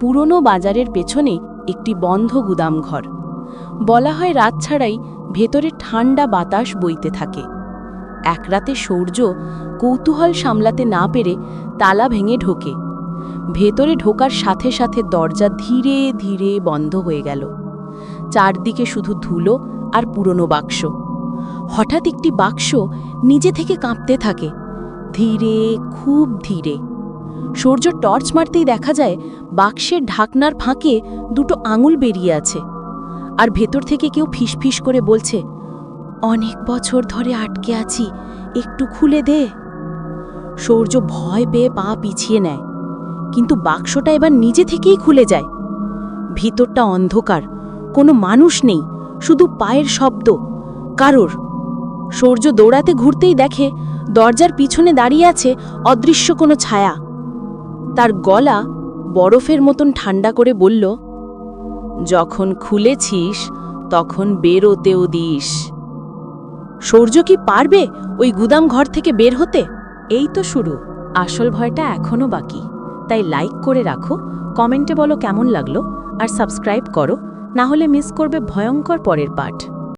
পুরনো বাজারের পেছনে একটি বন্ধ গুদামঘর। বলা হয় রাত ছাড়াই ভেতরে ঠান্ডা বাতাস বইতে থাকে। এক রাতে সূর্য কৌতূহল সামলাতে না পেরে তালা ভেঙে ঢোকে। ভেতরে ঢোকার সাথে সাথে দরজা ধীরে ধীরে বন্ধ হয়ে গেল। চারদিকে শুধু ধুলো আর পুরনো বাক্স। হঠাৎ একটি বাক্স নিজে থেকে কাঁপতে থাকে। ধীরে, খুব ধীরে। সূর্য টর্চ মারতেই দেখা যায় বাক্সের ঢাকনার ফাঁকে দুটো আঙুল বেরিয়ে আছে। আর ভেতর থেকে কেউ ফিসফিস করে বলছে, অনেক বছর ধরে আটকে আছি, একটু খুলে দে। সূর্য ভয় পেয়ে পা পিছিয়ে নেয়, কিন্তু বাক্সটা এবার নিজে থেকেই খুলে যায়। ভিতরটা অন্ধকার, কোনো মানুষ নেই, শুধু পায়ের শব্দ, কারোর। সূর্য দৌড়াতে ঘুরতেই দেখে দরজার পিছনে দাঁড়িয়ে আছে অদৃশ্য কোনো ছায়া। তার গলা বরফের মতন ঠান্ডা করে বলল, যখন খুলেছিস, তখন বেরোতেও দিস। সূর্য কি পারবে ওই গুদাম ঘর থেকে বের হতে? এই তো শুরু। আসল ভয়টা এখনও বাকি। তাই লাইক করে রাখো। কমেন্টে বলো কেমন লাগল। আর সাবস্ক্রাইব করো। না হলে মিস করবে ভয়ঙ্কর পরের পাঠ।